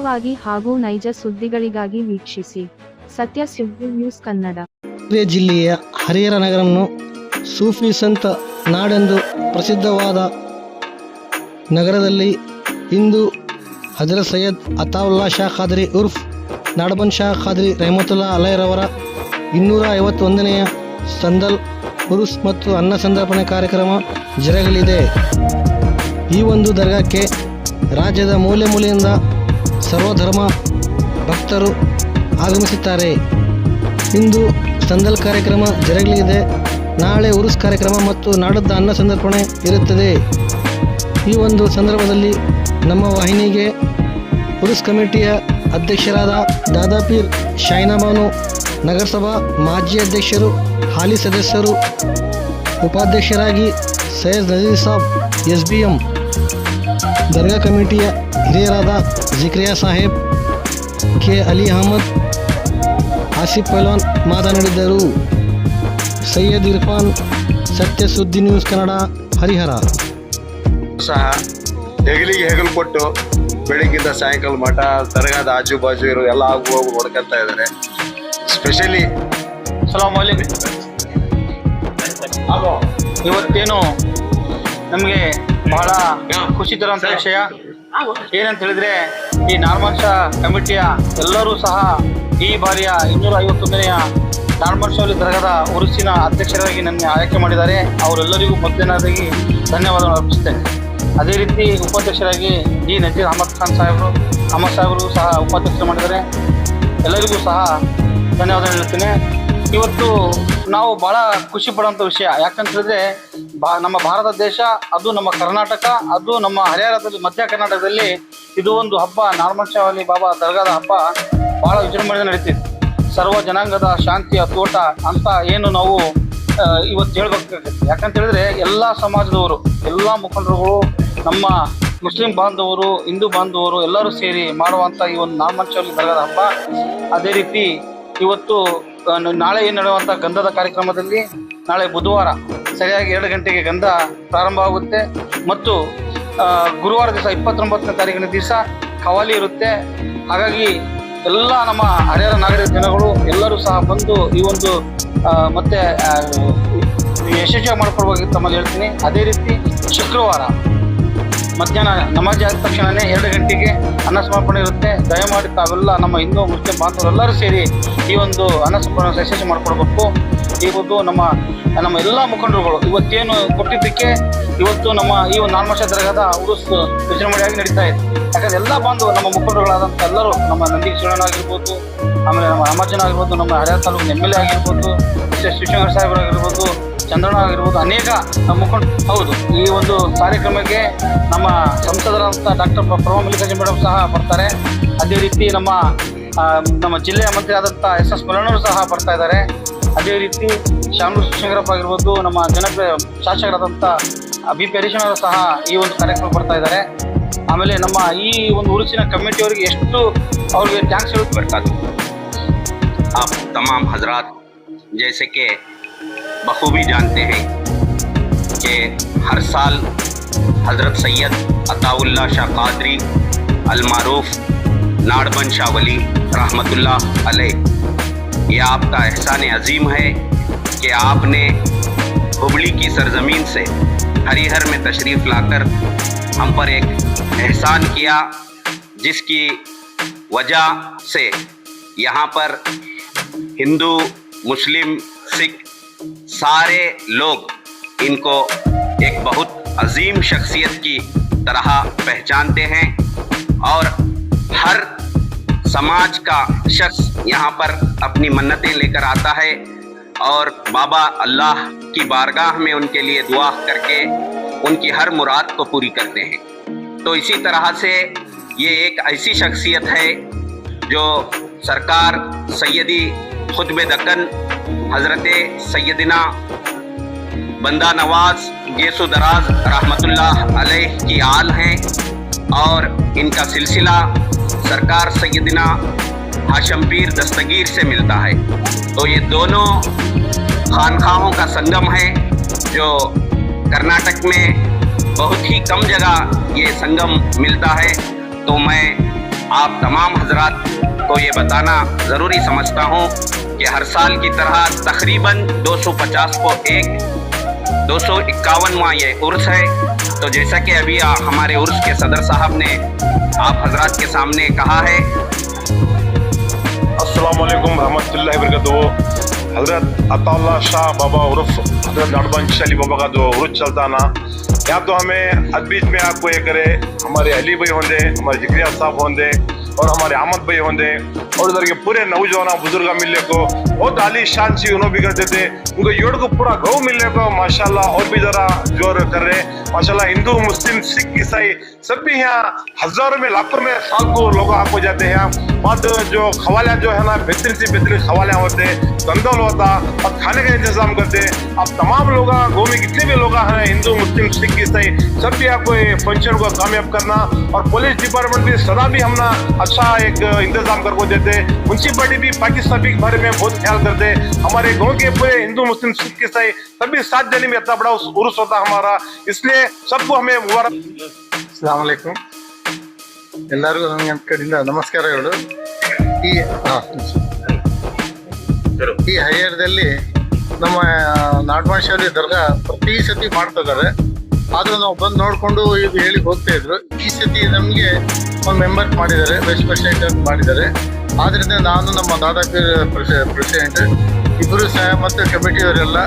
ಖಚಿತವಾಗಿ ಹಾಗೂ ನೈಜ ಸುದ್ದಿಗಳಿಗಾಗಿ ವೀಕ್ಷಿಸಿ. ಸತ್ಯ ಸುದ್ದಿ ನ್ಯೂಸ್ ಕನ್ನಡ. ಜಿಲ್ಲೆಯ ಹರಿಹರ ನಗರವನ್ನು ಸೂಫಿ ಸಂತ ನಾಡೆಂದು ಪ್ರಸಿದ್ಧವಾದ ನಗರದಲ್ಲಿ ಇಂದು ಹಜರತ್ ಸೈಯದ್ ಅತಾವುಲ್ಲಾ ಶಾ ಖಾದ್ರಿ ಉರ್ಫ್ ನಾಡಬನ್ ಶಾ ಖಾದ್ರಿ ರೆಹಮತುಲ್ಲಾ ಅಲೈರವರ ಇನ್ನೂರ ಐವತ್ತೊಂದನೆಯ ಸಂದಲ್ ಉರುಸ್ ಮತ್ತು ಅನ್ನ ಸಂದರ್ಪಣೆ ಕಾರ್ಯಕ್ರಮ ಜರಗಲಿದೆ. ಈ ಒಂದು ದರ್ಗಾಕ್ಕೆ ರಾಜ್ಯದ ಮೂಲೆ ಮೂಲೆಯಿಂದ ಸರ್ವಧರ್ಮ ಭಕ್ತರು ಆಗಮಿಸುತ್ತಾರೆ. ಇಂದು ಸಂದಲ್ ಕಾರ್ಯಕ್ರಮ ಜರುಗಲಿದೆ. ನಾಳೆ ಉರುಸ್ ಕಾರ್ಯಕ್ರಮ ಮತ್ತು ನಾಡದ ಅನ್ನ ಸಂದರ್ಪಣೆ ಇರುತ್ತದೆ. ಈ ಒಂದು ಸಂದರ್ಭದಲ್ಲಿ ನಮ್ಮ ವಾಹಿನಿಗೆ ಉರುಸ್ ಕಮಿಟಿಯ ಅಧ್ಯಕ್ಷರಾದ ದಾದಾಪೀರ್ ಶಾಯಿನಾಬಾನು, ನಗರಸಭಾ ಮಾಜಿ ಅಧ್ಯಕ್ಷರು, ಹಾಲಿ ಸದಸ್ಯರು, ಉಪಾಧ್ಯಕ್ಷರಾಗಿ Syed Nazeer Saab S B M ದರ್ಗಾ ಕಮಿಟಿಯ ಹಿರಿಯರಾದ ಜಿಕ್ರಿಯಾ ಸಾಹೇಬ್ ಕೆ ಅಲಿ ಅಹಮದ್ ಆಸಿಫ್ ಪೈಲ್ವಾನ್ ಮಾತನಾಡಿದರು. ಸೈಯದ್ ಇರ್ಫಾನ್ ಸತ್ಯ ಸುದ್ದಿ ನ್ಯೂಸ್ ಕನ್ನಡ ಹರಿಹರ. ಸಹ ಹೆಗಲಿಗೆ ಹೆಗಲು ಕೊಟ್ಟು ಬೆಳಿಗ್ಗಿಂದ ಸಾಯಂಕಾಲ ಮಠ ದರ್ಗಾದ ಆಜು ಬಾಜು ಇರೋ ಎಲ್ಲ ಆಗು ಹೋಗಿ ಹೊಡ್ಕೊತಾ ಇದ್ದಾರೆ. ಸ್ಪೆಷಲಿ ಸಲಾಮ್ ಇವತ್ತೇನು ನಮಗೆ ಬಹಳ ಖುಷಿ ತರುವಂತ ವಿಷಯ. ಏನಂತ ಹೇಳಿದ್ರೆ ಈ ನಾರ್ಮಲ್ ಶಾ ಕಮಿಟಿಯ ಎಲ್ಲರೂ ಸಹ ಈ ಬಾರಿಯ ಇನ್ನೂರ ಐವತ್ತೊಂದನೆಯ ನಾರ್ಮಲ್ ತರಗದ ದರ್ಗಾದ ಉರುಸಿನ ಅಧ್ಯಕ್ಷರಾಗಿ ನನ್ನ ಆಯ್ಕೆ ಮಾಡಿದ್ದಾರೆ. ಅವರೆಲ್ಲರಿಗೂ ಮೊದಲನೇದಾಗಿ ಧನ್ಯವಾದಗಳು ಅರ್ಪಿಸ್ತೇನೆ. ಅದೇ ರೀತಿ ಉಪಾಧ್ಯಕ್ಷರಾಗಿ ಜಿ ನಜೀರ್ ಅಹಮದ್ ಖಾನ್ ಸಾಹೇಬರು ಅಹಮದ್ ಸಾಹೇಬರು ಸಹ ಉಪಾಧ್ಯಕ್ಷರು ಮಾಡಿದ್ದಾರೆ. ಎಲ್ಲರಿಗೂ ಸಹ ಧನ್ಯವಾದ ಹೇಳ್ತೇನೆ. ಇವತ್ತು ನಾವು ಭಾಳ ಖುಷಿ ಪಡುವಂಥ ವಿಷಯ. ಯಾಕಂತ ಹೇಳಿದ್ರೆ ನಮ್ಮ ಭಾರತ ದೇಶ, ಅದು ನಮ್ಮ ಕರ್ನಾಟಕ, ಅದು ನಮ್ಮ ಹರಿಯಾಣದಲ್ಲಿ, ಮಧ್ಯ ಕರ್ನಾಟಕದಲ್ಲಿ ಇದು ಒಂದು ಹಬ್ಬ. ನಾರ್ಮಲ್ ಶಾವಲಿ ಬಾಬಾ ದರ್ಗಾದ ಹಬ್ಬ ಬಹಳ ವಿಜೃಂಭಣೆ ನಡೀತಿದೆ. ಸರ್ವ ಜನಾಂಗದ ಶಾಂತಿಯ ತೋಟ ಅಂತ ಏನು ನಾವು ಇವತ್ತು ಹೇಳ್ಬೇಕಾಗುತ್ತೆ. ಯಾಕಂತ ಹೇಳಿದ್ರೆ ಎಲ್ಲ ಸಮಾಜದವರು, ಎಲ್ಲ ಮುಖಂಡರುಗಳು, ನಮ್ಮ ಮುಸ್ಲಿಂ ಬಾಂಧವರು, ಹಿಂದೂ ಬಾಂಧವರು ಎಲ್ಲರೂ ಸೇರಿ ಮಾಡುವಂಥ ಈ ಒಂದು ನಾಮಂಚಲ್ಲಿ ದರ್ಗಾದ ಹಬ್ಬ. ಅದೇ ರೀತಿ ಇವತ್ತು ನಾಳೆ ಏನು ನಡೆಯುವಂಥ ಗಂಧದ ಕಾರ್ಯಕ್ರಮದಲ್ಲಿ ನಾಳೆ ಬುಧವಾರ ಸರಿಯಾಗಿ ಏಳು ಗಂಟೆಗೆ ಗಂಧ ಪ್ರಾರಂಭ ಆಗುತ್ತೆ. ಮತ್ತು ಗುರುವಾರ ದಿವಸ ಇಪ್ಪತ್ತೊಂಬತ್ತನೇ ತಾರೀಕಿನ ದಿವಸ ಖವಾಲಿ ಇರುತ್ತೆ. ಹಾಗಾಗಿ ಎಲ್ಲ ನಮ್ಮ ಹರಿಹರ ನಾಗರಿಕ ಜನಗಳು ಎಲ್ಲರೂ ಸಹ ಬಂದು ಈ ಒಂದು ಮತ್ತೆ ಯಶಸ್ವಿ ಮಾಡ್ಕೊಡ್ಬೇಕು ತಮ್ಮಲ್ಲಿ ಹೇಳ್ತೀನಿ. ಅದೇ ರೀತಿ ಶುಕ್ರವಾರ. ಮಧ್ಯಾಹ್ನ ನಮಾಜ್ ಆದ ತಕ್ಷಣವೇ ಎರಡು ಗಂಟೆಗೆ ಅನ್ನ ಸಮರ್ಪಣೆ ಇರುತ್ತೆ. ದಯಮಾಡಿ ತಾವೆಲ್ಲ ನಮ್ಮ ಹಿಂದೂ, ಮುಸ್ಲಿಂ ಬಾಂಧವರೆಲ್ಲರೂ ಸೇರಿ ಈ ಒಂದು ಅನ್ನ ಸಮರ್ಪಣೆ ಯಶಸ್ವಿ ಮಾಡಿಕೊಡ್ಬೇಕು. ಈ ನಮ್ಮ ನಮ್ಮ ಎಲ್ಲ ಮುಖಂಡರುಗಳು ಇವತ್ತೇನು ಕೊಟ್ಟಿದ್ದಕ್ಕೆ ಇವತ್ತು ನಮ್ಮ ಈ ಒಂದು ನಾಲ್ಮಶ ತರಗದ ಉರುಸ್ ವಿಜೃಂಭಣೆಯಾಗಿ ನಡೀತಾ ಇದೆ. ಯಾಕಂದ್ರೆ ಎಲ್ಲ ಬಾಂಧವರು, ನಮ್ಮ ಮುಖಂಡರುಗಳಾದಂಥ ಎಲ್ಲರೂ ನಮ್ಮ ನಂದಿ ಶಿವಣ್ಣ ಆಗಿರ್ಬೋದು, ಆಮೇಲೆ ನಮ್ಮ ರಾಮಾಜನ ಆಗಿರ್ಬೋದು, ನಮ್ಮ ಹರಿಯ ತಾಲೂಕಿನ ಎಂ ಎಲ್ ಎ ಆಗಿರ್ಬೋದು ಎಸ್ ಶಿವಶಂಕರ್ ಸಾಹೇಬರಾಗಿರ್ಬೋದು ಚಂದ್ರಣ್ಣ ಆಗಿರ್ಬೋದು ಅನೇಕ ನಮ್ಮ ಮುಖಂಡ ಹೌದು ಈ ಒಂದು ಕಾರ್ಯಕ್ರಮಕ್ಕೆ ನಮ್ಮ ಸಂಸದರಾದಂಥ ಡಾಕ್ಟರ್ ಪ್ರಭಾ ಮಲ್ಲಿಕಾರ್ಜುನ ಮೇಡಮ್ ಸಹ ಬರ್ತಾರೆ ಅದೇ ರೀತಿ ನಮ್ಮ ಆ, ನಮ್ಮ ಜಿಲ್ಲೆಯ ಮಂತ್ರಿ ಆದಂಥ ಎಸ್ ಎಸ್ ಮಲಣ್ಣವರು ಸಹ ಬರ್ತಾ ಇದ್ದಾರೆ ಅದೇ ರೀತಿ ಶಾಮೂರು ಶಿವಶಂಕರಪ್ಪ ಆಗಿರ್ಬೋದು ನಮ್ಮ ಜನಪ್ರಿಯ ಶಾಸಕರಾದಂಥ ಬಿ ಪಿ ಹರೀಶನವರು ಸಹ ಈ ಒಂದು ಕಾರ್ಯಕ್ರಮ ಬರ್ತಾ ಇದ್ದಾರೆ ಆಮೇಲೆ ನಮ್ಮ ಈ ಒಂದು ಉರುಸಿನ ಕಮಿಟಿಯವರಿಗೆ ಎಷ್ಟು ಅವ್ರಿಗೆ ಥ್ಯಾಂಕ್ಸ್ ಹೇಳೋದು बरकत आप तमाम हजरात जैसे कि बखूबी जानते हैं कि हर साल हज़रत सैयद अताउल्ला शाह कादरी, अलमारूफ, नाड़बन शाह वली रहमतुल्ला अलैह। ये आपका एहसान अजीम है कि आपने हुबली की सरजमीन से हरिहर में तशरीफ़ लाकर हम पर एक एहसान किया, जिसकी वजह से यहाँ पर हिंदू, मुस्लिम, सिख सारे लोग इनको एक बहुत अजीम शख्सियत की तरह पहचानते हैं और हर समाज का शख्स यहाँ पर अपनी मन्नतें लेकर आता है और बाबा अल्लाह की बारगाह में उनके लिए दुआ करके उनकी हर मुराद को पूरी करते हैं। तो इसी तरह से ये एक ऐसी शख्सियत है जो सरकार सैदी खुतब दक्कन हज़रत सैयदना बंदा नवाज़ गेसो दराज अलैह की आल हैं और इनका सिलसिला सरकार सैयदना हाशम पीर दस्तगीर से मिलता है। तो ये दोनों खानखाहों का संगम है जो कर्नाटक में बहुत ही कम जगह ये संगम मिलता है। तो मैं आप तमाम हजरात को ये बताना ज़रूरी समझता हूँ कि हर साल की तरह तकरीबन 250 को एक दो सौ इक्यावनवा ये उर्स है। तो जैसा कि अभी आ, हमारे उर्स के सदर साहब ने आप हजरात के सामने कहा है। वालेकुम रहमतुल्लाहि वबरकातुहू। हज़रत अताउल्ला शाह बाबा उर्फ़ हज़रत नड़बंश अली बाबा का जो उर्स चलता ना या तो हमें अद बीच में आपको ये करे हमारे अली भाई होंगे हमारे जिक्रिया साहब होंगे और हमारे आमद भाई होंगे और उधर के पूरे नौजवान बुज़ुर्ग मिलने को बहुत आली शान सी उन्होंने भी करते थे उनको योड़ को पूरा गौ मिलने को माशाल्लाह और भी जरा ज़ोर कर रहे हैं। हिंदू, मुस्लिम, सिख, ईसाई सब भी यहाँ हज़ारों में, लाखों में, साल को लोग आपको जाते हैं। बाद जो खवालियाँ जो है ना, बेहतरीन से, बेहतरीन खवालियाँ होते हैं। होता, और खाने का इंतज़ाम करते हैं। अब तमाम लोग गाँव में जितने भी लोग हैं, हिंदू, मुस्लिम, सिख, ईसाई, सब भी आपको फ़ंक्शन को कामयाब करना और पुलिस डिपार्टमेंट भी सदा भी हम ना अच्छा एक इंतज़ाम करको देते म्यूनसिपालिटी भी पाकिस्तान के बारे में बहुत ख्याल करते हमारे गाँव के पूरे हिंदू मुस्लिम सिख ईसाई सभी सात जने में इतना बड़ा उस उर्स होता हमारा इसलिए सबको हमें मुबारक ಅಸ್ಲಾಮಲೈಕುಮ್ ಎಲ್ಲರಿಗೂ ನನ್ನ ಕಡೆಯಿಂದ ನಮಸ್ಕಾರಗಳು ಈ ಹಾ, ಈ ಹರಿಹರದಲ್ಲಿ ನಮ್ಮ ನಾಡಮಾಶಾಲಿ ದರ್ಗಾ ಪ್ರತಿ ಸತಿ ಮಾಡ್ತಾ ಇದ್ದಾರೆ ಆದ್ರೂ ನಾವು ಬಂದು ನೋಡ್ಕೊಂಡು ಇದು ಹೇಳಿ ಹೋಗ್ತಾ ಇದ್ರು ಈ ಸತಿ ನಮಗೆ ಒಂದು ಮೆಂಬರ್ ಮಾಡಿದ್ದಾರೆ ವೈಸ್ ಪ್ರೆಸಿಡೆಂಟ್ ಅಂತ ಮಾಡಿದ್ದಾರೆ ಆದ್ರಿಂದ ನಾನು ನಮ್ಮ ದಾದಾಪೀರ್ ಪ್ರೆಸಿಡೆಂಟ್ ಇಬ್ಬರು ಸಹ ಮತ್ತು ಕಮಿಟಿಯವರೆಲ್ಲ